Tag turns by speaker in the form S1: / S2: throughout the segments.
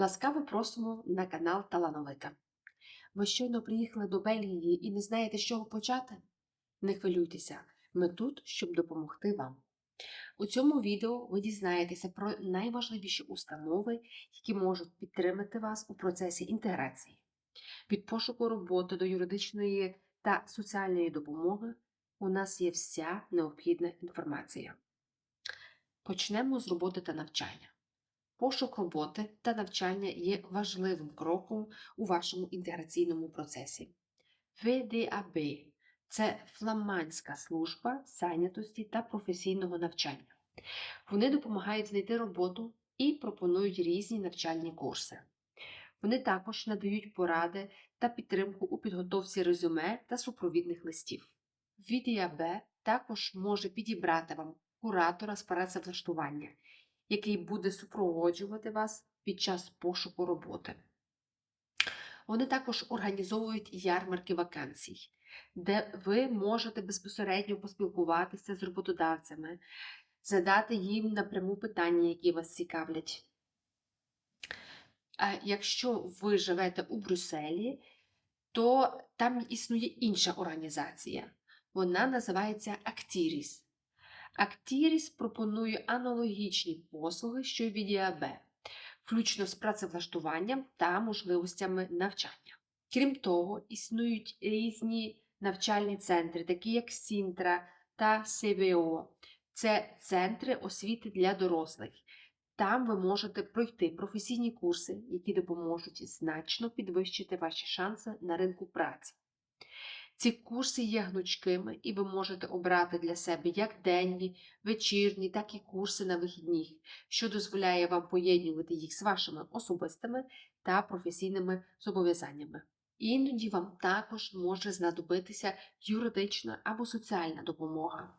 S1: Ласкаво просимо на канал Талановита. Ви щойно приїхали до Бельгії і не знаєте, з чого почати? Не хвилюйтеся, ми тут, щоб допомогти вам. У цьому відео ви дізнаєтеся про найважливіші установи, які можуть підтримати вас у процесі інтеграції. Від пошуку роботи до юридичної та соціальної допомоги у нас є вся необхідна інформація. Почнемо з роботи та навчання. Пошук роботи та навчання є важливим кроком у вашому інтеграційному процесі. ВДАБ це фламандська служба зайнятості та професійного навчання. Вони допомагають знайти роботу і пропонують різні навчальні курси. Вони також надають поради та підтримку у підготовці резюме та супровідних листів. ВДАБ також може підібрати вам куратора з працевлаштування, який буде супроводжувати вас під час пошуку роботи. Вони також організовують ярмарки вакансій, де ви можете безпосередньо поспілкуватися з роботодавцями, задати їм напряму питання, які вас цікавлять. А якщо ви живете у Брюсселі, то там існує інша організація. Вона називається Актіріс. Актіріс пропонує аналогічні послуги, що й від ІАБ, включно з працевлаштуванням та можливостями навчання. Крім того, існують різні навчальні центри, такі як Сінтра та СВО. Це центри освіти для дорослих. Там ви можете пройти професійні курси, які допоможуть значно підвищити ваші шанси на ринку праці. Ці курси є гнучкими, і ви можете обрати для себе як денні, вечірні, так і курси на вихідних, що дозволяє вам поєднувати їх з вашими особистими та професійними зобов'язаннями. Іноді вам також може знадобитися юридична або соціальна допомога.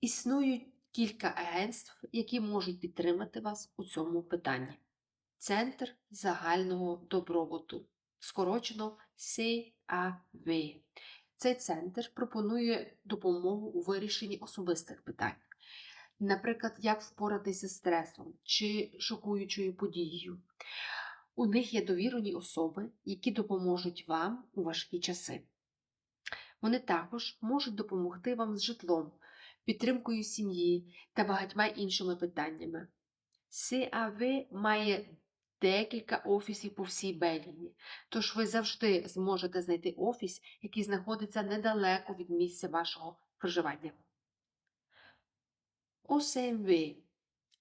S1: Існують кілька агентств, які можуть підтримати вас у цьому питанні. Центр загального добробуту, скорочено CAV. Цей центр пропонує допомогу у вирішенні особистих питань, наприклад, як впоратися з стресом чи шокуючою подією. У них є довірені особи, які допоможуть вам у важкі часи. Вони також можуть допомогти вам з житлом, підтримкою сім'ї та багатьма іншими питаннями. CAV має декілька офісів по всій Бельгії, тож ви завжди зможете знайти офіс, який знаходиться недалеко від місця вашого проживання. ОСМВ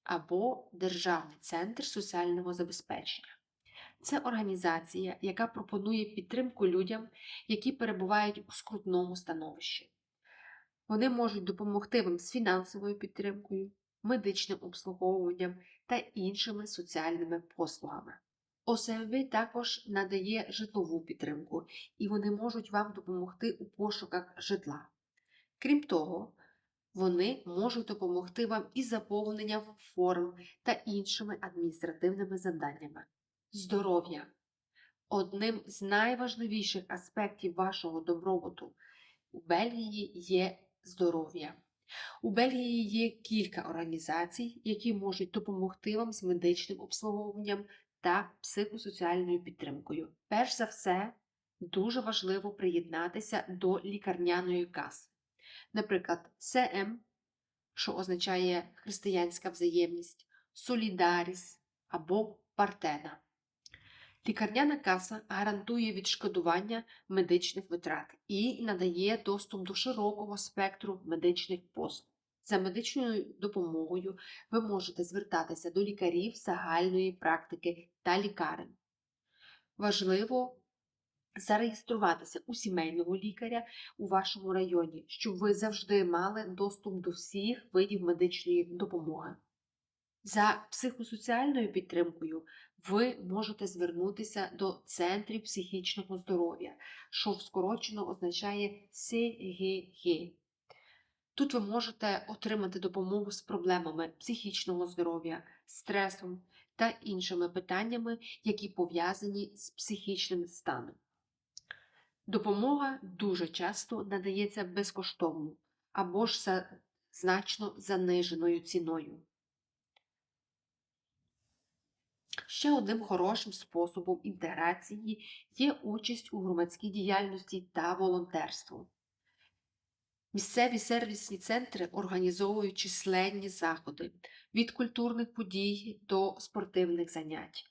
S1: або Державний центр соціального забезпечення. Це організація, яка пропонує підтримку людям, які перебувають у скрутному становищі. Вони можуть допомогти вам з фінансовою підтримкою, медичним обслуговуванням та іншими соціальними послугами. ОСМВ також надає житлову підтримку, і вони можуть вам допомогти у пошуках житла. Крім того, вони можуть допомогти вам із заповненням форм та іншими адміністративними завданнями. Здоров'я одним з найважливіших аспектів вашого добробуту у Бельгії є здоров'я. У Бельгії є кілька організацій, які можуть допомогти вам з медичним обслуговуванням та психосоціальною підтримкою. Перш за все, дуже важливо приєднатися до лікарняної каси. Наприклад, СМ, що означає християнська взаємність, Солідаріс або Партена. Лікарняна каса гарантує відшкодування медичних витрат і надає доступ до широкого спектру медичних послуг. За медичною допомогою ви можете звертатися до лікарів загальної практики та лікарень. Важливо зареєструватися у сімейного лікаря у вашому районі, щоб ви завжди мали доступ до всіх видів медичної допомоги. За психосоціальною підтримкою ви можете звернутися до центрів психічного здоров'я, що скорочено означає СГГ. Тут ви можете отримати допомогу з проблемами психічного здоров'я, стресом та іншими питаннями, які пов'язані з психічним станом. Допомога дуже часто надається безкоштовно або ж за значно заниженою ціною. Ще одним хорошим способом інтеграції є участь у громадській діяльності та волонтерство. Місцеві сервісні центри організовують численні заходи від культурних подій до спортивних занять.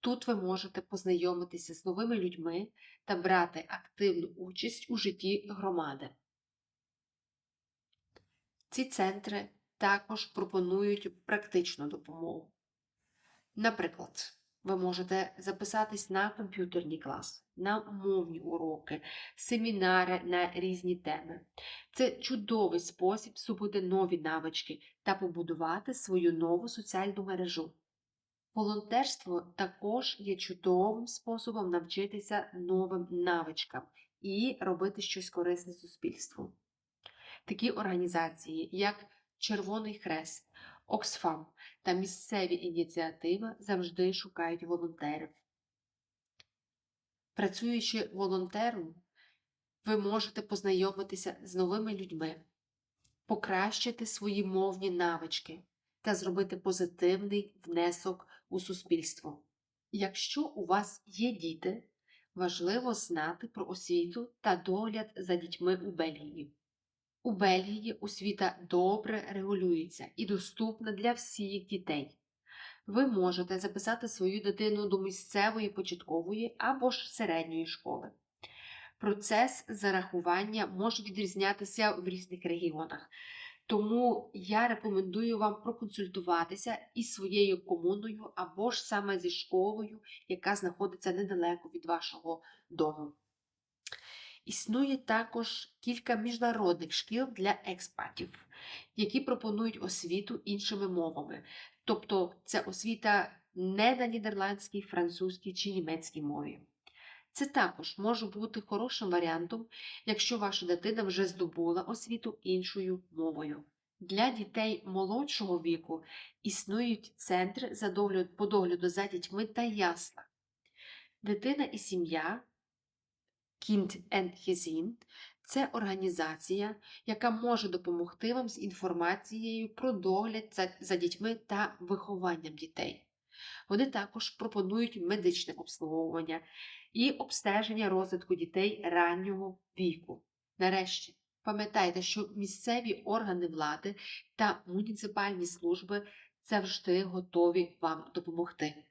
S1: Тут ви можете познайомитися з новими людьми та брати активну участь у житті громади. Ці центри також пропонують практичну допомогу. Наприклад, ви можете записатись на комп'ютерні класи, на мовні уроки, семінари на різні теми. Це чудовий спосіб здобути нові навички та побудувати свою нову соціальну мережу. Волонтерство також є чудовим способом навчитися новим навичкам і робити щось корисне суспільству. Такі організації, як Червоний Хрест, Оксфам та місцеві ініціативи завжди шукають волонтерів. Працюючи волонтером, ви можете познайомитися з новими людьми, покращити свої мовні навички та зробити позитивний внесок у суспільство. Якщо у вас є діти, важливо знати про освіту та догляд за дітьми у Бельгії. У Бельгії освіта добре регулюється і доступна для всіх дітей. Ви можете записати свою дитину до місцевої початкової або ж середньої школи. Процес зарахування може відрізнятися в різних регіонах, тому я рекомендую вам проконсультуватися із своєю комуною або ж саме зі школою, яка знаходиться недалеко від вашого дому. Існує також кілька міжнародних шкіл для експатів, які пропонують освіту іншими мовами. Тобто це освіта не на нідерландській, французькій чи німецькій мові. Це також може бути хорошим варіантом, якщо ваша дитина вже здобула освіту іншою мовою. Для дітей молодшого віку існують центри по догляду за дітьми та ясла. Дитина і сім'я Kind and Gezin – це організація, яка може допомогти вам з інформацією про догляд за дітьми та вихованням дітей. Вони також пропонують медичне обслуговування і обстеження розвитку дітей раннього віку. Нарешті, пам'ятайте, що місцеві органи влади та муніципальні служби завжди готові вам допомогти.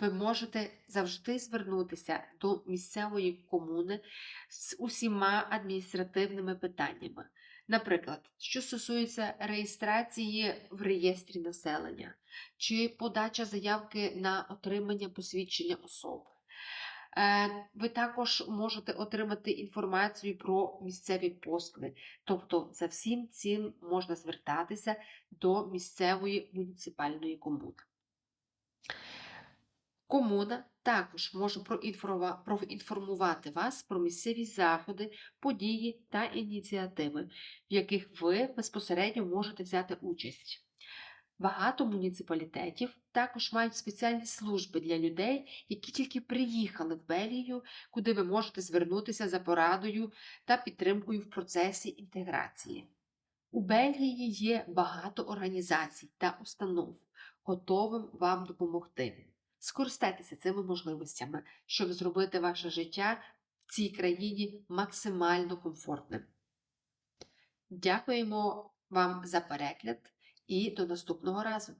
S1: Ви можете завжди звернутися до місцевої комуни з усіма адміністративними питаннями. Наприклад, що стосується реєстрації в реєстрі населення чи подача заявки на отримання посвідчення особи. Е, Ви також можете отримати інформацію про місцеві послуги, тобто за всім цим можна звертатися до місцевої муніципальної комуни. Комуна також може проінформувати вас про місцеві заходи, події та ініціативи, в яких ви безпосередньо можете взяти участь. Багато муніципалітетів також мають спеціальні служби для людей, які тільки приїхали в Бельгію, куди ви можете звернутися за порадою та підтримкою в процесі інтеграції. У Бельгії є багато організацій та установ, готовим вам допомогти. Скористайтеся цими можливостями, щоб зробити ваше життя в цій країні максимально комфортним. Дякуємо вам за перегляд і до наступного разу!